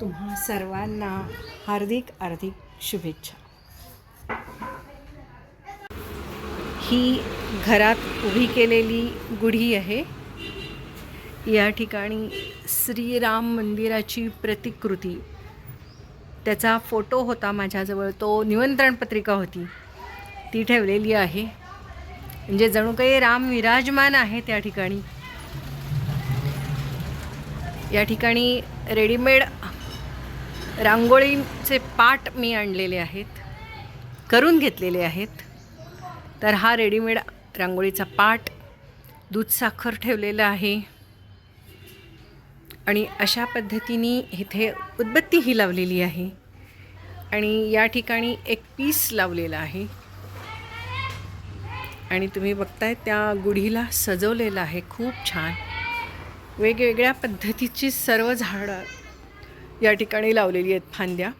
तुम्हा सर्वांना हार्दिक हार्दिक शुभेच्छा. ही घरात उभी केलेली गुढी आहे. या ठिकाणी श्रीराम मंदिराची प्रतिकृती. त्याचा फोटो होता माझ्याजवळ. तो निमंत्रण पत्रिका होती. ती ठेवलेली आहे. म्हणजे जणू काही राम विराजमान आहे त्या ठिकाणी. या ठिकाणी रेडीमेड रांगोळीचे पाट मी आणलेले आहेत करून घेतलेले आहेत. तर हा रेडीमेड रांगोळीचा पाट दूध साखर ठेवलेलं आहे. आणि अशा पद्धतीने इथे उदबत्ती ही लावलेली आहे. आणि या ठिकाणी एक पीस लावलेला आहे. आणि तुम्ही बघताय त्या गुढीला सजवलेलं आहे. खूप छान. वेगवेगळ्या पद्धतीची सर्व झाडं या ठिकाणी लावलेली आहेत फांद्या.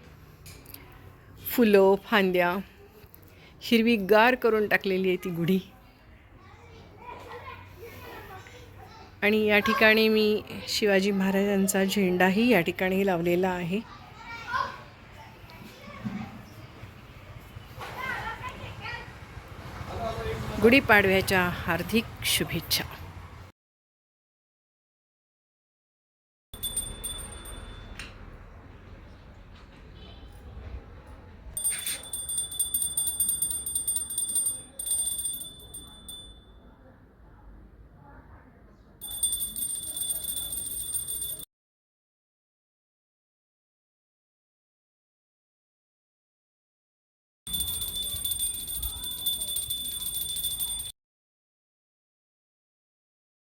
फुलं फांद्या. हिरवी गार करून टाकलेली आहे ती गुढी. आणि या ठिकाणी मी शिवाजी महाराजांचा झेंडाही या ठिकाणी लावलेला आहे. गुढीपाडव्याच्या हार्दिक शुभेच्छा.